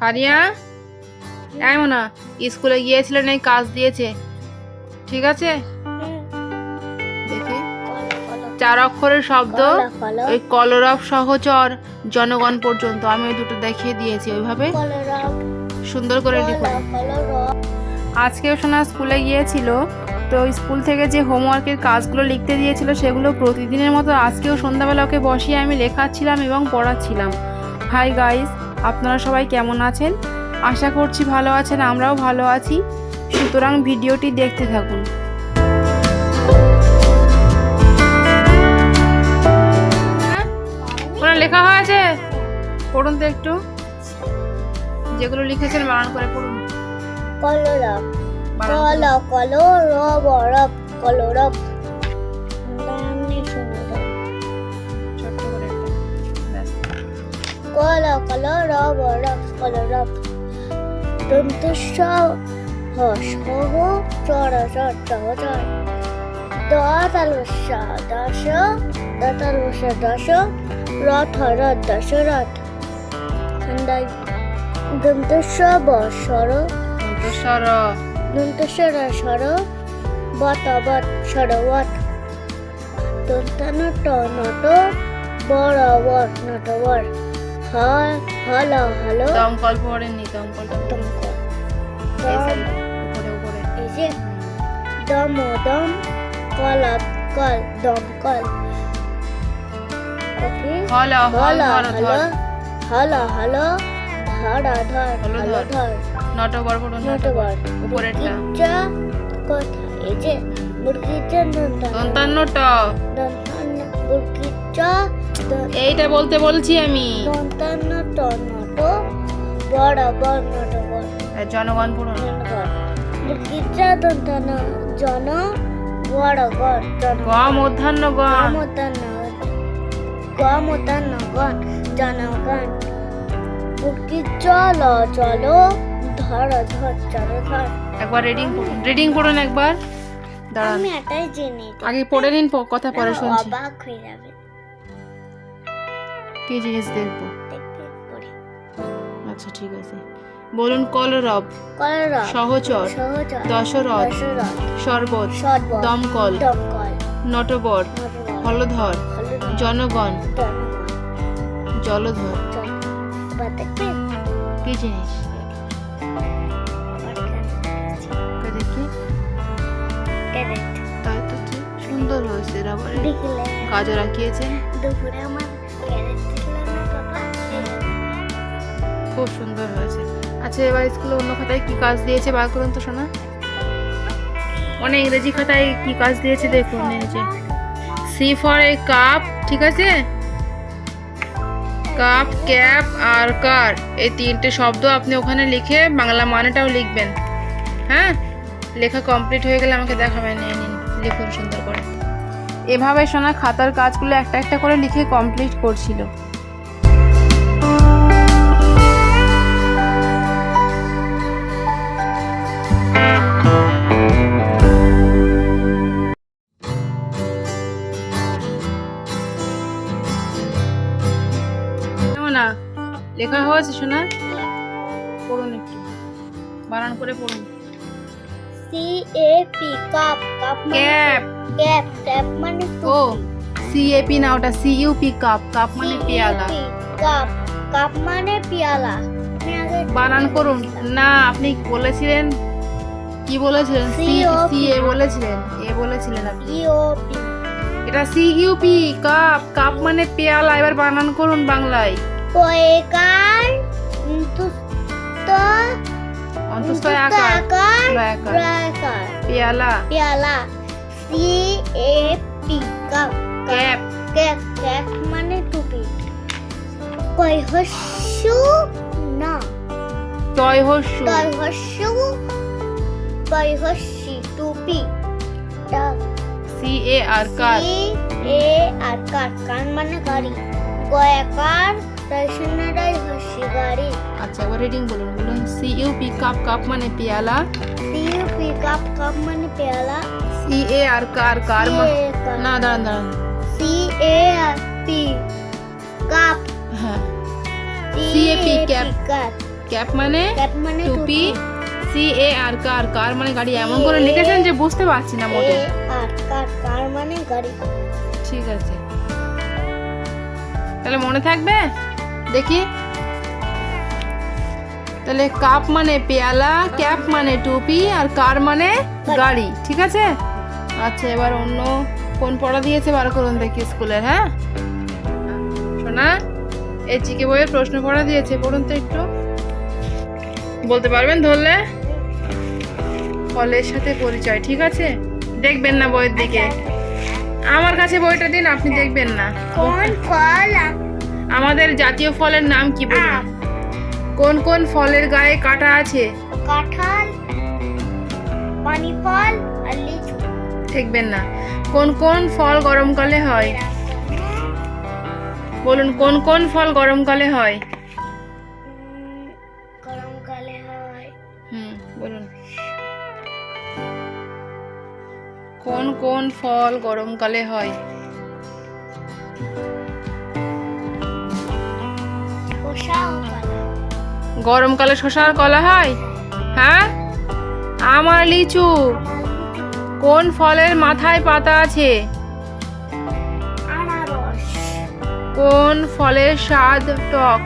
ফারিয়া এমন স্কুলে গিয়েছিলেন এই কাজ দিয়েছে। ঠিক আছে? চার অক্ষরের শব্দ, ওই কলরব সহচর জনগণ পর্যন্ত। আমি ওই দুটো দেখিয়ে দিয়েছি ওইভাবে। সুন্দর করে লিখুন আজকেও সোনা স্কুলে গিয়েছিল, তো স্কুল থেকে যে হোমওয়ার্কের কাজগুলো লিখতে দিয়েছিল, সেগুলো প্রতিদিনের মতো আজকেও সন্ধ্যাবেলা ওকে বসিয়ে আমি লেখাচ্ছিলাম এবং পড়াচ্ছিলাম। হাই গাইস আপনারা সবাই কেমন আছেন? আশা করছি ভালো আছেন আমরাও ভালো আছি। সুতরাং ভিডিওটি দেখতে থাকুন। ওরা লেখা হয়েছে? পড়ুন তো একটু। যেগুলো লিখেছেন বানান করে পড়ুন। কলা রব বানান করে। কলা কলা রব কলা কলা রব রব কলা রব দন্ত স হ সহ চর চর চর চর দশ দতালসা দশ রথ রথ দশরথ খন্ডাই দন্ত স ব সর অন্তঃস্বর দন্ত সর সর বত বত। সরবত দন্ত নট বড় বর। হল হল দমকল পড়েননি দমকল দমক এই দম। যে, উপরে উপরে। এই যে দম দম কল কল দমকল। ওকে হল হল হল হল হল ধর ধর হলো ধর। নটবর পড়ুন নটবর উপরেরটা। মুরগির কথা এই যে মুরগির চা দন্তান্ন দন্তান্ন মুরগির এইটা বলতে বলছি আমি। জনগণ মুরগির জন বড় গম গণ। গণ জনগণ। চল চল ধর ধর চল ধর। একবার রিডিং রিডিং পড়ুন একবার। দাঁড়ান। আমি এটাই জেনে আগে পড়ে নিন কথা পরে শুনছি। অবাক হয়ে যাবে। কি জিনিস দেখব? আচ্ছা ঠিক আছে। বলুন কলরব। কলরা সহচর। দশরথ। শরবত। দমকল। নটবর। হলধর। জনগণ। জলধর। কি? জিনিস. তাই তো সুন্দর হয়েছে রাবারে বিকেলে গাজর দুপুরে আমার খুব সুন্দর হয়েছে। আচ্ছা এবার স্কুলে অন্য খাতায় কি কাজ দিয়েছে বার করুন তো শোনা অনেক ইংরেজি খাতায় কি কাজ দিয়েছে দেখুন, এই যে। সি ফর এ কাপ ঠিক আছে? কাপ ক্যাপ আর কার এই তিনটে শব্দ আপনি ওখানে লিখে বাংলা মানেটাও লিখবেন। হ্যাঁ? লেখা কমপ্লিট হয়ে গেলে আমাকে দেখাবেন নিয়ে নিন, লিখুন সুন্দর করে। এভাবে শোনা খাতার কাজগুলো একটা একটা করে লিখে কমপ্লিট করছিল। শোনা পড়ুন একটু। বানান করে পড়ুন। C A P cup cup মানে ক্যাপ ক্যাপ ক্যাপ মানে ও সিএপি না ওটা সিইউপি কাপ কাপ মানে পেয়ালা। কাপ কাপ মানে পেয়ালা। বানান করুন। না আপনি বলেছিলেন। কি বলেছিলেন? সি সি এ বলেছিলেন। এ বলেছিলেন আপনি। ই ও পি এটা C U P cup cup মানে পেয়ালা। এবার বানান করুন বাংলায়। কয়েকার রয়াকার পেয়ালা পেয়ালা C A P cup cap cap cap মানে টুপি। কয় হস্যু না টয় হস্যু কয় হস্যু কয় হস্যি টুপি C A R car C A R কার কান মানে গাড়ি। গয়াকার দর্শনারাই হস্যি গাড়ি। আচ্ছা এবার রিডিং বলুন। বলুন সিইউপি কাপ কাপ মানে পেয়ালা? C U P cup cup মানে পেয়ালা। C A R car car. না দাঁড়ান দাঁড়ান। C A R P cup হ্যাঁ। C A cap. P cup cap মানে? ক্যাপ মানে টুপি সি এ আর কার কার মানে গাড়ি? এমন করে লিখেছেন যে বুঝতে পারছি না মোটে আর কার কার মানে গাড়ি। ঠিক আছে। তাহলে মনে থাকবে? দেখি। তাহলে কাপ মানে পেয়ালা ক্যাপ মানে টুপি আর কার মানে গাড়ি ঠিক আছে? আচ্ছা এবার অন্য কোন পড়া দিয়েছে? বার করুন দেখি স্কুলের হ্যাঁ? শোনা এই চিকে বইয়ের প্রশ্ন পড়া দিয়েছে পড়ুন তো একটু। বলতে পারবেন ধরলে? ফলের সাথে পরিচয় ঠিক আছে? দেখবেন না বইয়ের দিকে। আমার কাছে বইটা দিন আপনি দেখবেন না। কোন ফল আমাদের জাতীয় ফলের নাম কি বলুন? কোন কোন ফলের গায়ে কাঁটা আছে? কাঁঠাল পানি ফল আর লিচু। দেখবেন না। কোন কোন ফল গরমকালে হয়? বলুন কোন কোন ফল গরমকালে হয়? গরমকালে হয়। হুম বলুন। কোন কোন ফল গরমকালে হয়? কলা গরমকালে শশার কলা হয়? হ্যাঁ? আমার লিচু কোন ফলের মাথায় পাতা আছে? কোন ফলের স্বাদ টক?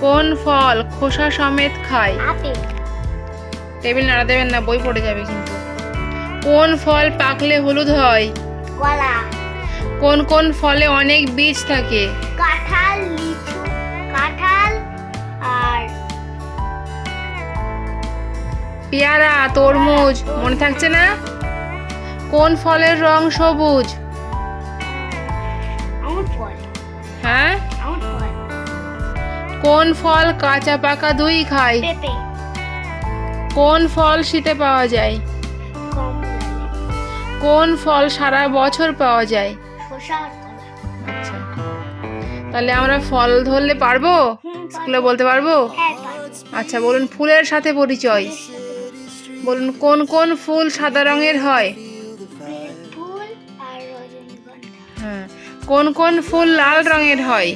কোন ফল খোসা সমেত খায়? টেবিল নাড়া দেবেন না বই পড়ে যাবে কিন্তু। কোন ফল পাকলে হলুদ হয়? কলা। কোন কোন ফলে অনেক বীজ থাকে? কাঁঠাল। পেয়ারা তরমুজ মনে থাকছে না? কোন ফলের রং সবুজ? হ্যাঁ? কোন ফল কাঁচা পাকা দুই খায়? কোন ফল শীতে পাওয়া যায়? কোন ফল সারা বছর পাওয়া যায়? আচ্ছা। তাহলে আমরা ফল ধরলে পারব? স্কুলে বলতে হ্যাঁ পারব। আচ্ছা বলুন ফুলের সাথে পরিচয়। বলুন কোন কোন ফুল সাদা রঙের হয়? হ্যাঁ কোন কোন ফুল লাল রঙের হয়।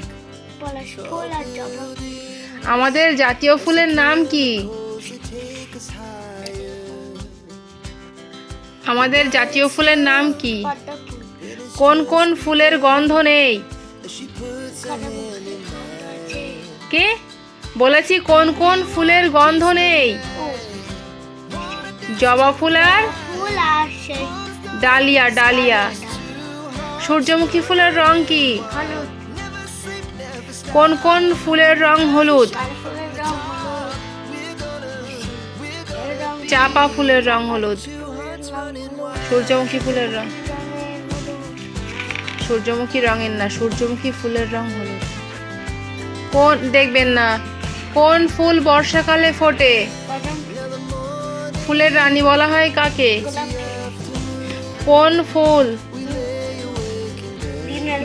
আমাদের জাতীয় ফুলের নাম কি? আমাদের জাতীয় ফুলের নাম কি? কোন কোন ফুলের গন্ধ নেই। কে? বলেছি কোন কোন ফুলের গন্ধ নেই? জবা ফুল আর ডালিয়া ডালিয়া। সূর্যমুখী ফুলের রং কি? কোন কোন ফুলের রং হলুদ। চাপা ফুলের রং হলুদ। সূর্যমুখী ফুলের রং। সূর্যমুখী রঙের না সূর্যমুখী ফুলের রং হলুদ। কোন দেখবেন না। কোন ফুল বর্ষাকালে ফোটে? ফুলের রানী বলা হয় কাকে? কোন ফুল?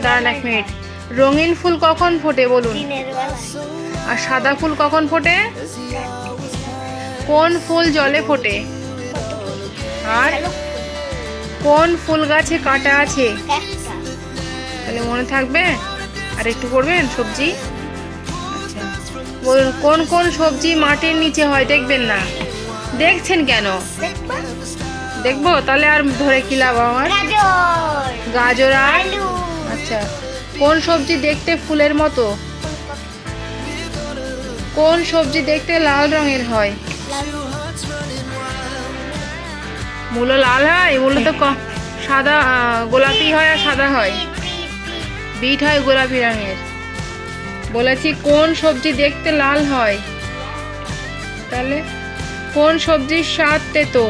দাঁড়ান এক মিনিট। রঙিন ফুল কখন ফোটে বলুন? আর সাদা ফুল কখন ফোটে? কোন ফুল জলে ফোটে? আর কোন ফুল গাছে কাটা আছে? তাহলে মনে থাকবে? আর একটু করবেন সবজি? আচ্ছা। বলুন কোন কোন সবজি মাটির নিচে হয়? দেখবেন না। দেখছেন কেন? দেখব? তাহলে আর ধরে কি লাভ আমার? গাজর আর? আলু। আচ্ছা। কোন সবজি দেখতে ফুলের মতো? কোন সবজি দেখতে লাল রঙের হয়? মূলো লাল হয়? মূলো তো সাদা গোলাপি হয় আর সাদা হয়। বিট হয় গোলাপি রঙের। বলেছি কোন সবজি দেখতে লাল হয়? তাহলে কোন সবজির স্বাদ তেতো?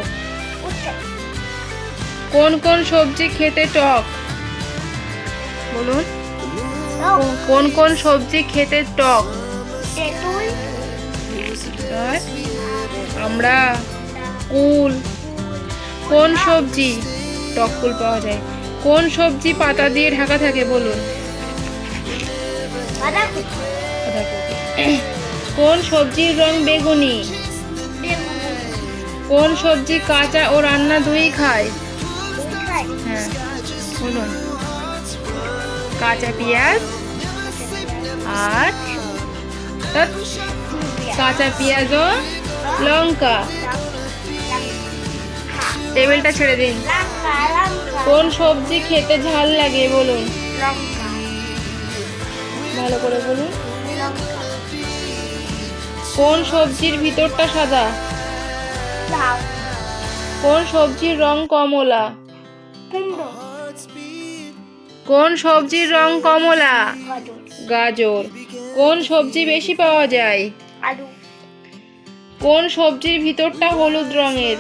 কোন কোন সবজি খেতে টক? বলুন। কোন কোন সবজি খেতে টক? আমরা কুল। কোন সবজি? টক কুল পাওয়া যায়। কোন সবজি পাতা দিয়ে ঢাকা থাকে বলুন। কোন সবজির রং বেগুনি বেগুন? কোন সবজি, কাঁচা ও রান্না দুই খায়। হ্যাঁ কাঁচা পেঁয়াজ আর কাঁচা পেঁয়াজ ও লঙ্কা। টেবিলটা ছেড়ে দিন। কোন সবজি খেতে ঝাল লাগে, বলুন। ভালো করে বলুন। কোন সবজির ভিতরটা সাদা? কোন সবজির রং কমলা? কোন সবজির রং কমলা? গাজর। কোন সবজি বেশি পাওয়া যায়? কোন সবজির ভিতরটা হলুদ রঙের?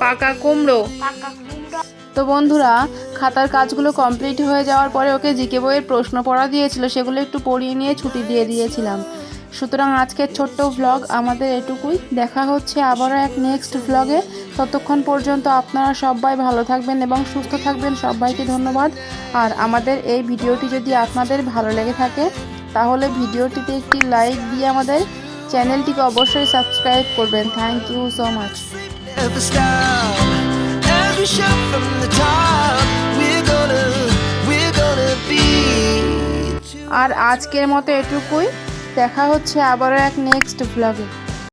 পাকা কুমড়ো। পাকা কুমড়ো তো বন্ধুরা, খাতার কাজগুলো কমপ্লিট হয়ে যাওয়ার পরে ওকে জিকে বইয়ের প্রশ্ন পড়া দিয়েছিল, সেগুলো একটু পড়িয়ে নিয়ে ছুটি দিয়ে দিয়েছিলাম। সুতরাং আজকের ছোট্ট ভ্লগ আমাদের এটুকুই। দেখা হচ্ছে আবারও এক নেক্সট ভ্লগে ততক্ষণ পর্যন্ত আপনারা সবাই ভালো থাকবেন এবং সুস্থ থাকবেন। সবাইকে ধন্যবাদ। আর আমাদের এই ভিডিওটি যদি আপনাদের ভালো লেগে থাকে তাহলে ভিডিওটিতে একটি লাইক দিয়ে আমাদের চ্যানেলটিকে অবশ্যই সাবস্ক্রাইব করবেন। Thank you so much. আর আজকের মতো এটুকুই। দেখা হচ্ছে আবারও এক নেক্সট ব্লগে